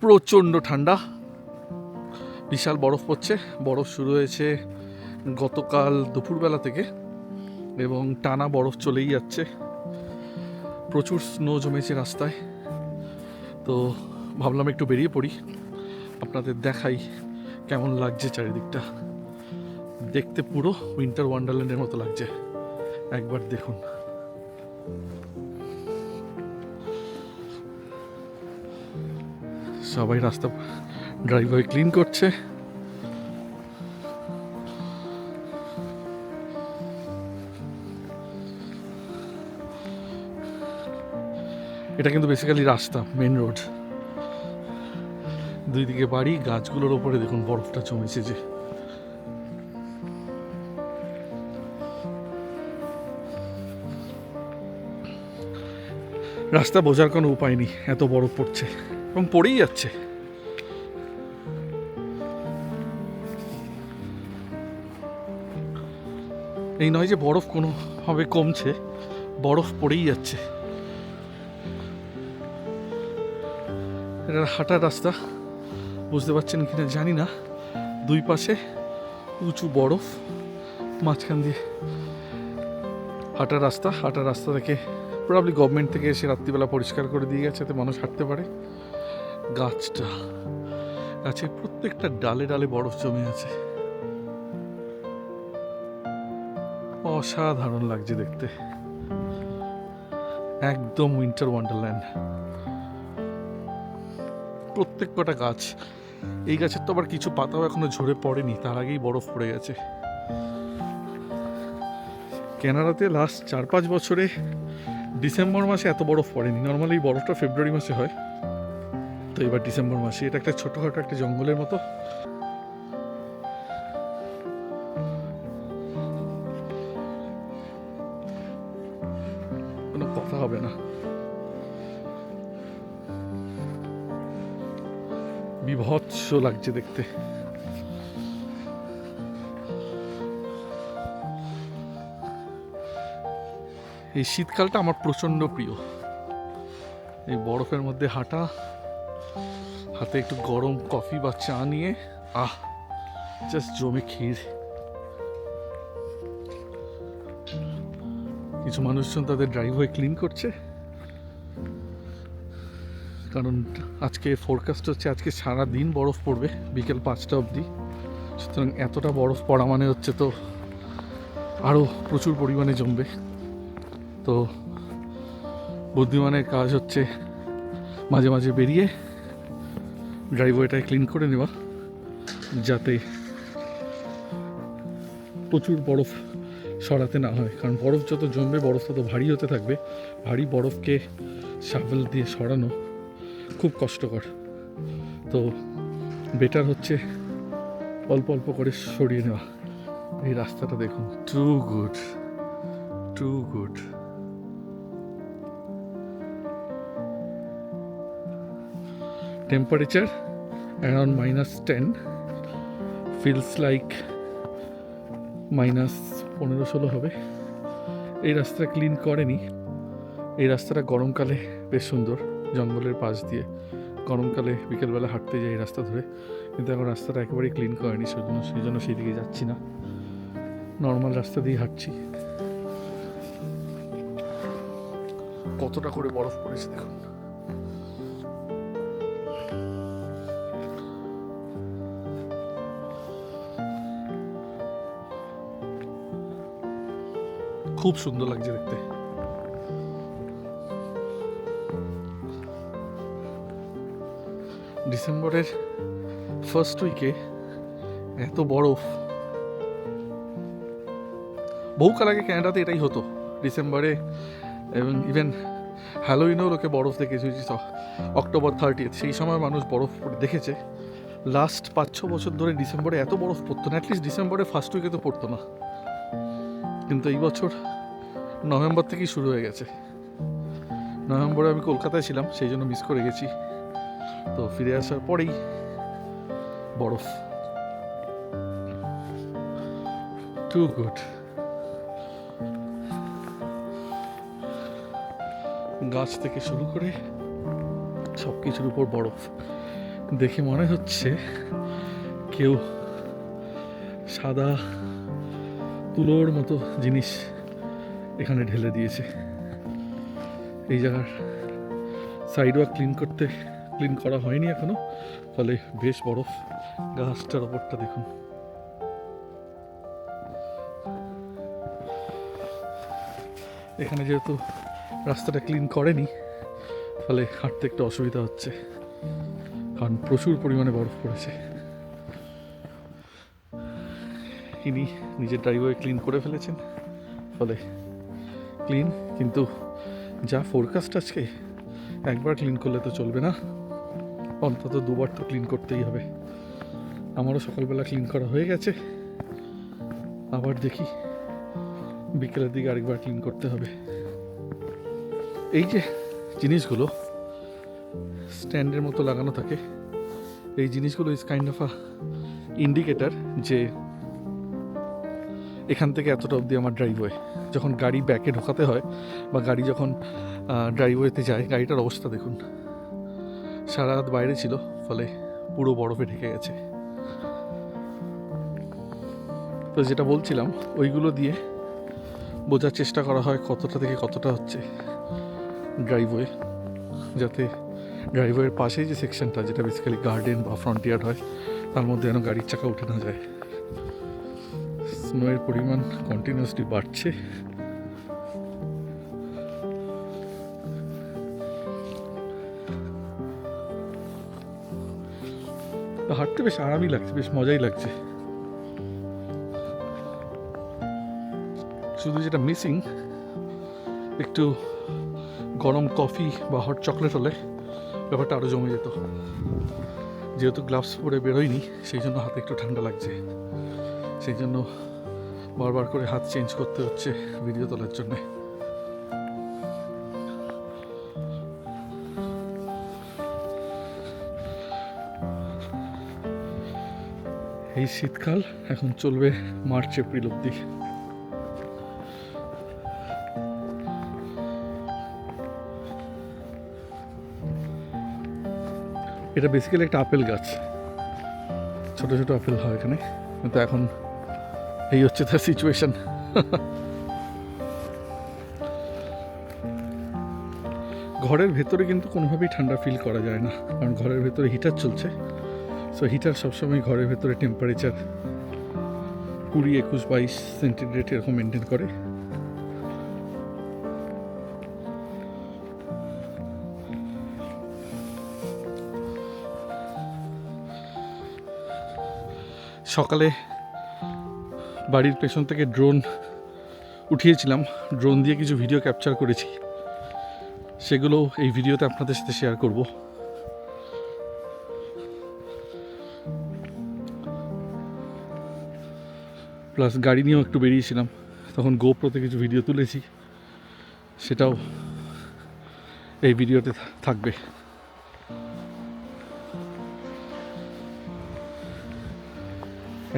প্রচণ্ড ঠান্ডা। বিশাল বরফ পড়ছে। বরফ শুরু হয়েছে গতকাল দুপুরবেলা থেকে এবং টানা বরফ চলেই যাচ্ছে। প্রচুর স্নো জমেছে রাস্তায়। তো ভাবলাম একটু বেরিয়ে পড়ি। আপনাদের দেখাই কেমন লাগছে চারিদিকটা। দেখতে পুরো উইন্টার ওয়ান্ডারল্যান্ডের মতো লাগছে। একবার দেখুন। সবাই রাস্তা ড্রাইভার ক্লিন করছে। এটা কিন্তু বেসিক্যালি রাস্তা মেন রোড দুই দিকে বাড়ি, গাছগুলোর ওপরে দেখুন বরফটা জমেছে যে। রাস্তা বোঝার কোনো উপায় নেই, এত বরফ পড়ছে। এবং পড়েই যাচ্ছে। এই নয় যে বরফ কোনোভাবে কমছে, বরফ পড়েই যাচ্ছে। এটা হাঁটার রাস্তা বুঝতে পারছেন কিনা জানি না। দুই পাশে উঁচু বরফ, মাঝখান দিয়ে হাঁটার রাস্তা। হাঁটার রাস্তা থেকে প্রবলি গভর্নমেন্ট থেকে এসে রাত্রিবেলা পরিষ্কার করে দিয়ে গেছে যাতে মানুষ হাঁটতে পারে। গাছটা। গাছের প্রত্যেকটা ডালে ডালে বরফ জমে আছে। অসাধারণ লাগছে দেখতে। একদম উইন্টার ওয়ান্ডারল্যান্ড। প্রত্যেক কটা গাছ। এই গাছের তো আবার কিছু পাতাও এখনও ঝরে পড়েনি, তার আগেই বরফ পড়ে গেছে। কেনাডাতে লাস্ট চার পাঁচ বছরে ডিসেম্বর মাসে এত বরফ পড়েনি। নর্মালি বরফটা ফেব্রুয়ারি মাসে হয়। তো এবার ডিসেম্বর মাসে। এটা একটা ছোটোখাটো একটা জঙ্গলের মতো। কোনো কথা হবে না। বিভৎস লাগছে দেখতে। এই শীতকালটা আমার প্রচণ্ড প্রিয়। এই বরফের মধ্যে হাঁটা হাতে একটু গরম কফি বা চা নিয়ে, আহ জাস্ট জমে ক্ষীর। কিছু মানুষজন তাদের ড্রাইভওয়ে ক্লিন করছে। কারণ আজকে ফোরকাস্ট হচ্ছে আজকে সারা দিন বরফ পড়বে, বিকেল পাঁচটা অবধি। সুতরাং এতটা বরফ পড়া মানে হচ্ছে তো আরও প্রচুর পরিমাণে জমবে। তো বুদ্ধিমানের কাজ হচ্ছে মাঝে মাঝে বেরিয়ে ড্রাইভওয়েটায় ক্লিন করে নেওয়া, যাতে প্রচুর বরফ সরাতে না হয়। কারণ বরফ যত জমবে, বরফ তত ভারী হতে থাকবে। ভারী বরফকে শাভেল দিয়ে সরানো খুব কষ্টকর। তো বেটার হচ্ছে অল্প অল্প করে সরিয়ে নেওয়া। এই রাস্তাটা দেখুন। Too good too good temperature around minus ten feels like minus পনেরো ষোলো হবে। এই রাস্তা ক্লিন করেনি। এই রাস্তাটা গরমকালে বেশ সুন্দর, জঙ্গলের পাশ দিয়ে। গরমকালে বিকেলবেলা হাঁটতে যাই রাস্তা ধরে। কিন্তু এখন রাস্তাটা একেবারেই ক্লিন করেনি সেই জন্য সেই জন্য সেই দিকে যাচ্ছি না। নর্মাল রাস্তা দিয়ে হাঁটছি। কতটা করে বরফ পড়েছে দেখুন। খুব সুন্দর লাগছে দেখতে। ডিসেম্বরের ফার্স্ট উইকে এত বরফ। বহুকাল আগে ক্যানাডাতে এটাই হতো, ডিসেম্বরে এবং ইভেন হ্যালোইনেও লোকে বরফ দেখেছে অক্টোবর থার্টিয়েথ সেই সময় মানুষ বরফ দেখেছে। লাস্ট পাঁচ ছ বছর ধরে ডিসেম্বরে এত বরফ পড়তো না অ্যাটলিস্ট ডিসেম্বরে ফার্স্ট উইকে তো পড়তো না। কিন্তু এই বছর নভেম্বর থেকেই শুরু হয়ে গেছে। নভেম্বরে আমি কলকাতায় ছিলাম, সেই জন্য মিস করে গেছি। তো ফিরে আসার পরেই বরফ। টু গুড গাছ থেকে শুরু করে সব কিছুর উপর বরফ। দেখে মনে হচ্ছে কেউ সাদা তুলোর মতো জিনিস এখানে ঢেলে দিয়েছে। এই জায়গার সাইড ওয়াক ক্লিন করতে ক্লিন করা হয়নি এখনও। ফলে বেশ বরফ গাছটার ওপরটা দেখুন। এখানে যেহেতু রাস্তাটা ক্লিন করেনি, ফলে হাঁটতে একটু অসুবিধা হচ্ছে। কারণ প্রচুর পরিমাণে বরফ পড়েছে। ইনি নিজের ড্রাইভওয়ে ক্লিন করে ফেলেছেন। ফলে ক্লিন, কিন্তু যা ফোরকাস্ট আজকে, একবার ক্লিন করলে তো চলবে না। অন্তত দুবার তো ক্লিন করতেই হবে। আমারও সকালবেলা ক্লিন করা হয়ে গেছে। আবার দেখি, বিকেলের দিকে আরেকবার ক্লিন করতে হবে। এই যে জিনিসগুলো, স্ট্যান্ডের মতো লাগানো থাকে, এই জিনিসগুলো is kind of a indicator যে এখান থেকে এতটা অবধি আমার ড্রাইভওয়ে যখন গাড়ি ব্যাকে ঢোকাতে হয় বা গাড়ি যখন ড্রাইভওয়েতে যায়, গাড়িটার অবস্থা দেখুন। সারা রাত বাইরে ছিল, ফলে পুরো বরফে ঢেকে গেছে। তো যেটা বলছিলাম, ওইগুলো দিয়ে বোঝার চেষ্টা করা হয় কতটা থেকে কতটা হচ্ছে ড্রাইভওয়ে যাতে ড্রাইভওয়ের পাশেই যে সেকশনটা যেটা বেসিক্যালি গার্ডেন বা ফ্রন্টিয়ার হয়, তার মধ্যে যেন গাড়ির চাকা উঠে না যায়। স্নোয়ের পরিমাণ কন্টিনিউসলি বাড়ছে। হাঁটতে বেশ আরামই লাগছে, বেশ মজাই লাগছে। শুধু যেটা মিসিং একটু গরম কফি বা হট চকলেট হলে ব্যাপারটা আরও জমে যেত। যেহেতু গ্লাভস পরে বেরোয়নি, সেই জন্য হাতে একটু ঠান্ডা লাগছে। সেই জন্য বারবার করে হাত চেঞ্জ করতে হচ্ছে ভিডিও তোলার জন্যে। এই শীতকাল এখন চলবে মার্চ, এপ্রিল অব্দি এটা বেসিক্যালি একটা আপেল গাছ। ছোট ছোট আপেল হয় এখানে, কিন্তু এখন এই হচ্ছে তার সিচুয়েশন ঘরের ভেতরে কিন্তু কোনোভাবেই ঠান্ডা ফিল করা যায় না। কারণ ঘরের ভেতরে হিটার চলছে। সো হিটার সবসময় ঘরের ভেতরে টেম্পারেচার কুড়ি, একুশ, বাইশ সেন্টিগ্রেড এরকম মেনটেন করে। সকালে বাড়ির পেছন থেকে ড্রোন উঠিয়েছিলাম। ড্রোন দিয়ে কিছু ভিডিও ক্যাপচার করেছি। সেগুলো এই ভিডিওতে আপনাদের সাথে শেয়ার করব। প্লাস গাড়ি নিয়েও একটু বেরিয়েছিলাম। তখন গোপ্রোতে কিছু ভিডিও তুলেছি। সেটাও এই ভিডিওতে থাকবে।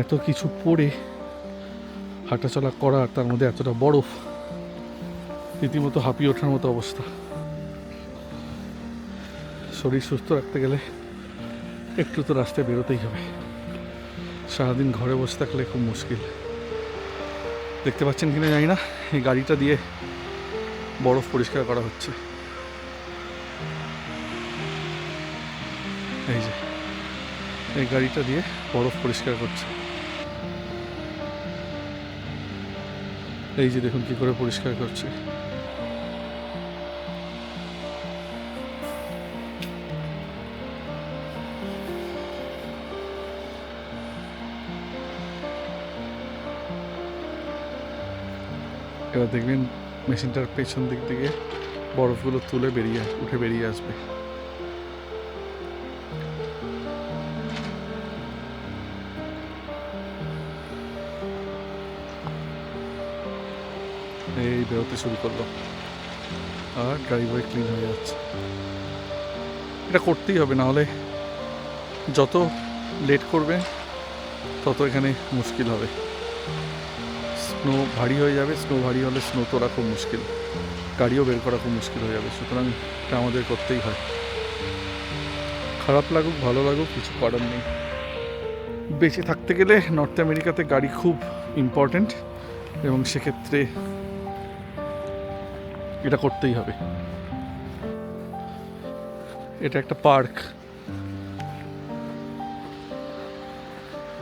এত কিছু পড়ে হাঁটাচলা করা আর তার মধ্যে এতটা বরফ, রীতিমতো হাঁপিয়ে ওঠার মতো অবস্থা। শরীর সুস্থ রাখতে গেলে একটু তো রাস্তায় বেরোতেই হবে। সারাদিন ঘরে বসে থাকলে খুব মুশকিল। দেখতে পাচ্ছেন কিনা জানি না, এই গাড়িটা দিয়ে বরফ পরিষ্কার করা হচ্ছে। এই যে, এই গাড়িটা দিয়ে বরফ পরিষ্কার করছে। এই যে দেখুন কি করে পরিষ্কার করছে। এবার দেখবেন মেশিনটার পেছন দিক থেকে বরফগুলো তুলে বেরিয়ে উঠে বেরিয়ে আসবে। এই বেরোতে শুরু করল। আর ড্রাইভার ক্লিন হয়ে যাচ্ছে। এটা করতেই হবে, না হলে যত লেট করবে, তত এখানে মুশকিল হবে। স্নো ভারী হয়ে যাবে স্নো ভারী হলে স্নো তোলা খুব মুশকিল। গাড়িও বের করা খুব মুশকিল হয়ে যাবে, সুতরাং এটা আমাদের করতেই হয়। খারাপ লাগুক, ভালো লাগুক, কিছু করার নেই। বেঁচে থাকতে গেলে নর্থ আমেরিকাতে গাড়ি খুব ইম্পর্ট্যান্ট এবং সেক্ষেত্রে এটা করতেই হবে। এটা একটা পার্ক।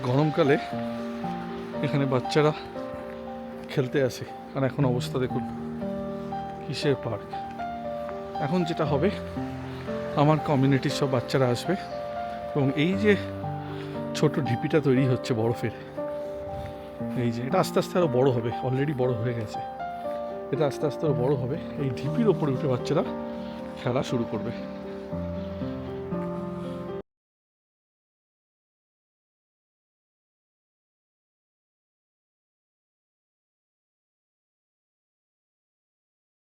গরমকালে এখানে বাচ্চারা খেলতে আসে। আর এখন অবস্থা দেখুন, কিসের পার্ক? এখন যেটা হবে, আমার কমিউনিটির সব বাচ্চারা আসবে এবং এই যে ছোট ঢিপিটা তৈরি হচ্ছে বরফের, এই যে এটা আস্তে আস্তে আরও বড় হবে অলরেডি বড় হয়ে গেছে। এটা আস্তে আস্তে বড় হবে। এই ঢিপির ওপরে উঠে বাচ্চারা খেলা শুরু করবে।